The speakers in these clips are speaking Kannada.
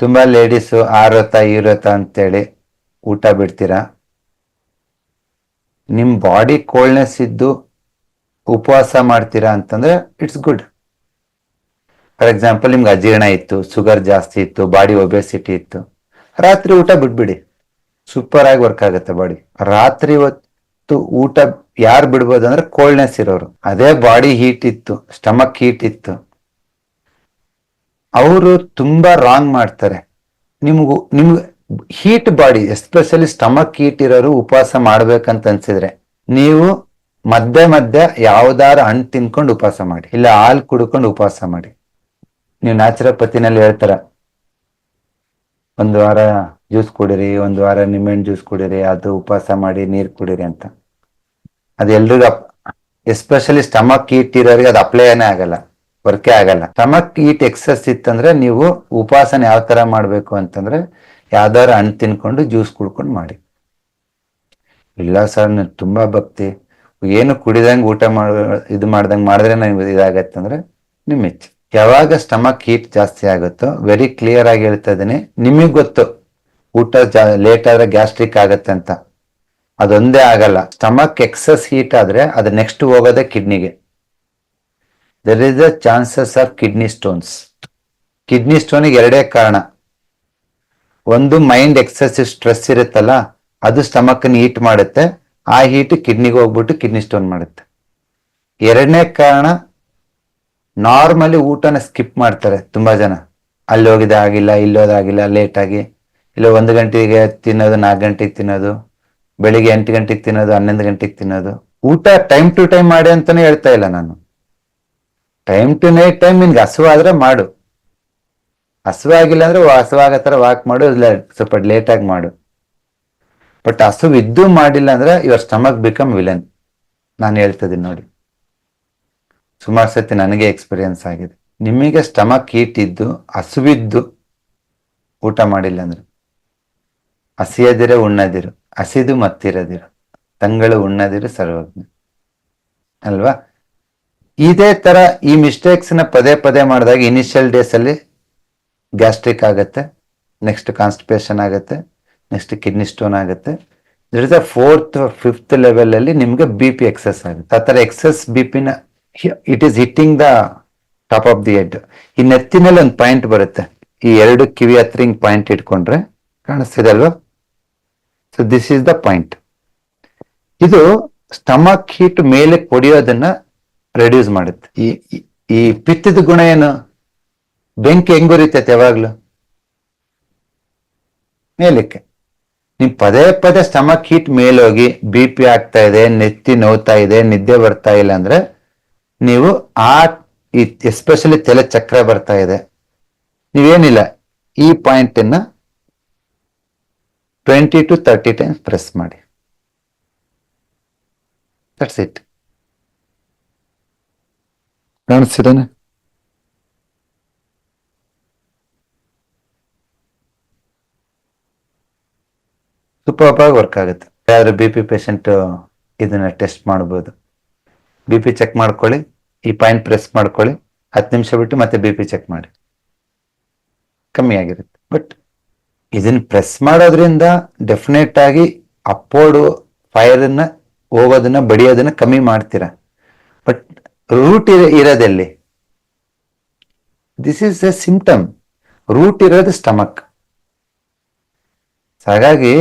ತುಂಬಾ ಲೇಡೀಸು ಆರೋತ, ಈರೋತ ಅಂತೇಳಿ ಊಟ ಬಿಡ್ತೀರಾ? ನಿಮ್ಮ ಬಾಡಿ ಕೋಲ್ಡ್ನೆಸ್ ಇದ್ದು ಉಪವಾಸ ಮಾಡ್ತೀರಾ ಅಂತಂದ್ರೆ ಇಟ್ಸ್ ಗುಡ್ ಫಾರ್ ಎಕ್ಸಾಂಪಲ್ ನಿಮ್ಗೆ ಅಜೀರ್ಣ ಇತ್ತು ಶುಗರ್ ಜಾಸ್ತಿ ಇತ್ತು ಬಾಡಿ ಒಬೆಸಿಟಿ ಇತ್ತು, ರಾತ್ರಿ ಊಟ ಬಿಡ್ಬಿಡಿ. ಸೂಪರ್ ಆಗಿ ವರ್ಕ್ ಆಗುತ್ತೆ ಬಾಡಿ ರಾತ್ರಿ ಹೊತ್ತು ಊಟ ಯಾರು ಬಿಡ್ಬೋದು ಅಂದ್ರೆ ಕೋಲ್ಡ್ನೆಸ್ ಇರೋರು. ಅದೇ ಬಾಡಿ ಹೀಟ್ ಇತ್ತು ಸ್ಟಮಕ್ ಹೀಟ್ ಇತ್ತು. ಅವರು ತುಂಬಾ ರಾಂಗ್ ಮಾಡ್ತಾರೆ. ನಿಮ್ಗೂ, ನಿಮ್ಗೆ heat body especially stomach heat ಇರೋರು ಉಪವಾಸ ಮಾಡ್ಬೇಕಂತ ಅನ್ಸಿದ್ರೆ ನೀವು ಮಧ್ಯೆ ಮಧ್ಯೆ ಯಾವ್ದಾರು ಹಣ್ಣು ತಿನ್ಕೊಂಡು ಉಪವಾಸ ಮಾಡಿ. ಇಲ್ಲ ಹಾಲು ಕುಡ್ಕೊಂಡು ಉಪವಾಸ ಮಾಡಿ. ನೀವು ನ್ಯಾಚುರೋಪತಿನಲ್ಲಿ ಹೇಳ್ತಾರ, ಒಂದು ವಾರ ಜ್ಯೂಸ್ ಕುಡಿರಿ, ಒಂದು ವಾರ ನಿಂಬೆಹಣ್ಣು ಜ್ಯೂಸ್ ಕುಡಿರಿ, ಅದು ಉಪವಾಸ ಮಾಡಿ, ನೀರು ಕುಡಿರಿ ಅಂತ. ಅದು ಎಲ್ರಿಗೂ ಎಸ್ಪೆಷಲಿ ಸ್ಟಮಕ್ ಹೀಟ್ ಇರೋರಿಗೆ ಅದು ಅಪ್ಲೈನೇ ಆಗಲ್ಲ. ವರ್ಕೇ ಆಗಲ್ಲ. ಸ್ಟಮಕ್ ಈಟ್ ಎಕ್ಸಸ್ ಇತ್ತಂದ್ರೆ ನೀವು ಉಪವಾಸನ ಯಾವ ತರ ಮಾಡ್ಬೇಕು ಅಂತಂದ್ರೆ ಯಾವ್ದಾರು ಹಣ್ಣು ತಿನ್ಕೊಂಡು ಜ್ಯೂಸ್ ಕುಡ್ಕೊಂಡು ಮಾಡಿ. ಇಲ್ಲ ಸರ್, ನನ್ ತುಂಬಾ ಭಕ್ತಿ. ಏನು ಕುಡಿದಂಗೆ ಊಟ ಮಾಡ, ಇದು ಮಾಡ್ದಂಗ್ ಮಾಡಿದ್ರೆ ನನಗೆ ಇದಾಗತ್ತೆ ಅಂದ್ರೆ ನಿಮ್ ಇಚ್ಛೆ. ಯಾವಾಗ ಸ್ಟಮಕ್ ಹೀಟ್ ಜಾಸ್ತಿ ಆಗುತ್ತೋ ವೆರಿ ಕ್ಲಿಯರ್ ಆಗಿ ಹೇಳ್ತಾ ಇದೀನಿ ನಿಮಗೆ ಗೊತ್ತು, ಊಟ ಲೇಟ್ ಆದ್ರೆ ಗ್ಯಾಸ್ಟ್ರಿಕ್ ಆಗತ್ತೆ ಅಂತ. ಅದೊಂದೇ ಆಗಲ್ಲ. ಸ್ಟಮಕ್ ಎಕ್ಸಸ್ ಹೀಟ್ ಆದ್ರೆ ಅದು ನೆಕ್ಸ್ಟ್ ಹೋಗೋದೇ ಕಿಡ್ನಿಗೆ there is the chances of kidney stones kidney ಸ್ಟೋನಿಗೆ ಎರಡೇ ಕಾರಣ. ಒಂದು ಮೈಂಡ್ ಎಕ್ಸೆಸಿವ್ ಸ್ಟ್ರೆಸ್ ಇರುತ್ತಲ್ಲ, ಅದು ಸ್ಟಮಕ್ ಹೀಟ್ ಮಾಡುತ್ತೆ. ಆ ಹೀಟ್ ಕಿಡ್ನಿಗೆ ಹೋಗ್ಬಿಟ್ಟು ಕಿಡ್ನಿ ಸ್ಟೋನ್ ಮಾಡುತ್ತೆ. ಎರಡನೇ ಕಾರಣ ನಾರ್ಮಲಿ ಊಟನ ಸ್ಕಿಪ್ ಮಾಡ್ತಾರೆ ತುಂಬಾ ಜನ. ಅಲ್ಲಿ ಹೋಗಿದ ಆಗಿಲ್ಲ ಇಲ್ಲೋದಾಗಿಲ್ಲ ಲೇಟ್ ಆಗಿ. ಇಲ್ಲ ಒಂದು ಗಂಟೆಗೆ ತಿನ್ನೋದು, ನಾಲ್ಕು ಗಂಟೆಗೆ ತಿನ್ನೋದು, ಬೆಳಿಗ್ಗೆ ಎಂಟು ಗಂಟೆಗೆ ತಿನ್ನೋದು, ಹನ್ನೊಂದು ಗಂಟೆಗೆ ತಿನ್ನೋದು. ಊಟ ಟೈಮ್ ಟು ಟೈಮ್ ಮಾಡಿ ಅಂತಾನೆ ಹೇಳ್ತಾ ಇಲ್ಲ ನಾನು. ಟೈಮ್ ಟು ನೈಟ್ ಟೈಮ್ ನಿನ್ಗೆ ಹಸುವಾದ್ರೆ ಮಾಡು. ಹಸುವಾಗಿಲ್ಲ ಅಂದ್ರೆ ಹಸುವಾಗ ಥರ ವಾಕ್ ಮಾಡು, ಇಲ್ಲ ಸ್ವಲ್ಪ ಲೇಟಾಗಿ ಮಾಡು. ಬಟ್ ಹಸು ಇದ್ದು ಮಾಡಿಲ್ಲ ಅಂದ್ರೆ ಇವರ್ ಸ್ಟಮಕ್ ಬಿಕಮ್ ವಿಲನ್ ನಾನು ಹೇಳ್ತಿದ್ದೀನಿ ನೋಡಿ. ಸುಮಾರು ಸತಿ ನನಗೆ ಎಕ್ಸ್ಪೀರಿಯನ್ಸ್ ಆಗಿದೆ. ನಿಮಗೆ ಸ್ಟಮಕ್ ಹೀಟ್ ಇದ್ದು ಹಸುವಿದ್ದು ಊಟ ಮಾಡಿಲ್ಲ ಅಂದ್ರೆ. ಹಸಿಯದಿರೋ, ಉಣ್ಣದಿರು, ಹಸಿದು ಮತ್ತಿರದಿರು, ತಂಗಳು ಉಣ್ಣದಿರು ಸರ್ವಜ್ಞ. ಅಲ್ವಾ? ಇದೇ ತರ ಈ ಮಿಸ್ಟೇಕ್ಸ್ನ ಪದೇ ಪದೇ ಮಾಡಿದಾಗ ಇನಿಷಿಯಲ್ ಡೇಸ್ ಅಲ್ಲಿ ಗ್ಯಾಸ್ಟ್ರಿಕ್ ಆಗುತ್ತೆ ನೆಕ್ಸ್ಟ್ ಕಾನ್ಸ್ಟಿಪೇಷನ್ ಆಗುತ್ತೆ ನೆಕ್ಸ್ಟ್ ಕಿಡ್ನಿ ಸ್ಟೋನ್ ಆಗುತ್ತೆ. ಜೊತೆ ಫೋರ್ತ್ ಫಿಫ್ತ್ ಲೆವೆಲ್ ಅಲ್ಲಿ ನಿಮ್ಗೆ ಬಿ ಪಿ ಎಕ್ಸಸ್ ಆಗುತ್ತೆ. ಆ ತರ ಎಕ್ಸಸ್ ಬಿ ಪಿನ it is hitting the top of the head ಈ ನೆತ್ತಿನಲ್ಲಿ ಒಂದು ಪಾಯಿಂಟ್ ಬರುತ್ತೆ. ಈ ಎರಡು ಕಿವಿ ಹತ್ರ ಹಿಂಗ್ ಪಾಯಿಂಟ್ ಇಟ್ಕೊಂಡ್ರೆ ಕಾಣಿಸ್ತಿದೆ ಅಲ್ವಾ? So this is the point ಇದು ಸ್ಟಮಕ್ ಹೀಟ್ ಮೇಲೆ ಕೊಡಿಯೋದನ್ನ ರೆಡ್ಯೂಸ್ ಮಾಡುತ್ತೆ. ಈ, ಈ- ಈ ಪಿತ್ತದ ಗುಣ ಏನು? ಬೆಂಕಿ ಹೆಂಗ್ ಉರಿತೈತೆ ಯಾವಾಗ್ಲೂ? ಮೇಲಕ್ಕೆ. ನೀವು ಪದೇ ಪದೇ ಸ್ಟಮಕ್ ಹೀಟ್ ಮೇಲೋಗಿ ಬಿ ಪಿ ಆಗ್ತಾ ಇದೆ, ನೆತ್ತಿ ನೋವ್ತಾ ಇದೆ, ನಿದ್ದೆ ಬರ್ತಾ ಇಲ್ಲ ಅಂದ್ರೆ ನೀವು ಆ ಎಸ್ಪೆಷಲಿ ತಲೆ ಚಕ್ರ ಬರ್ತಾ ಇದೆ. ನೀವೇನಿಲ್ಲ, ಈ ಪಾಯಿಂಟ್ ಅನ್ನ twenty to thirty times press ಮಾಡಿ. ದಟ್ಸ್ ಇಟ್ ಕಾಣಿಸ್ತಿದ್ದಾನೆ ಸೂಪರ್ ಆಗಿ ವರ್ಕ್ ಆಗುತ್ತೆ. ಯಾವ್ದಾದ್ರು ಬಿ ಪಿ ಪೇಷಂಟ್ ಇದನ್ನ ಟೆಸ್ಟ್ ಮಾಡ್ಬೋದು. ಬಿ ಪಿ ಚೆಕ್ ಮಾಡ್ಕೊಳ್ಳಿ, ಈ ಪಾಯಿಂಟ್ ಪ್ರೆಸ್ ಮಾಡ್ಕೊಳ್ಳಿ, ಹತ್ತು ನಿಮಿಷ ಬಿಟ್ಟು ಮತ್ತೆ ಬಿ ಪಿ ಚೆಕ್ ಮಾಡಿ. ಕಮ್ಮಿ ಆಗಿರುತ್ತೆ. ಬಟ್ ಇದನ್ನ ಪ್ರೆಸ್ ಮಾಡೋದ್ರಿಂದ ಡೆಫಿನೆಟ್ ಆಗಿ ಅಪ್ಪೋಡು ಫೈರನ್ನ ಹೋಗೋದನ್ನ, ಬಡಿಯೋದನ್ನ ಕಮ್ಮಿ ಮಾಡ್ತೀರಾ? ಬಟ್ ಇರ ಇರೋದೆಲ್ಲಿ? This is a symptom root ಇರೋದು ಸ್ಟಮಕ್ ಹಾಗಾಗಿ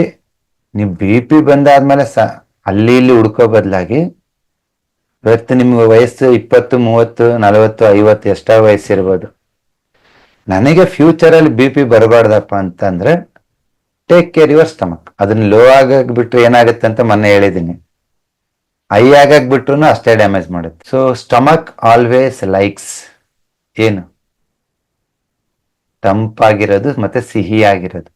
ನೀವು ಬಿ ಪಿ ಬಂದಾದ್ಮೇಲೆ ಸ, ಅಲ್ಲಿ ಇಲ್ಲಿ ಹುಡ್ಕೋ ಬದಲಾಗಿ ಇವತ್ತು ನಿಮ್ಗೆ ವಯಸ್ಸು ಇಪ್ಪತ್ತು, ಮೂವತ್ತು, ನಲವತ್ತು, ಐವತ್ತು ಎಷ್ಟೋ ವಯಸ್ಸಿರ್ಬೋದು. ನನಗೆ ಫ್ಯೂಚರ್ ಅಲ್ಲಿ ಬಿ ಪಿ ಬರಬಾರ್ದಪ್ಪ ಅಂತಂದ್ರೆ ಟೇಕ್ ಕೇರ್ ಯುವರ್ ಸ್ಟಮಕ್ ಅದನ್ನ ಲೋ ಆಗಿ ಬಿಟ್ರೆ ಏನಾಗುತ್ತೆ ಅಂತ ಮೊನ್ನೆ ಹೇಳಿದ್ದೀನಿ. ಹೈ ಬಿಟ್ರು ಅಷ್ಟೇ ಡ್ಯಾಮೇಜ್ ಮಾಡುತ್ತೆ. ಸೊ ಸ್ಟಮಕ್ ಆಲ್ವೇಸ್ ಲೈಕ್ಸ್ ಏನು? ತಂಪಾಗಿರೋದು ಮತ್ತೆ ಸಿಹಿಯಾಗಿರೋದು.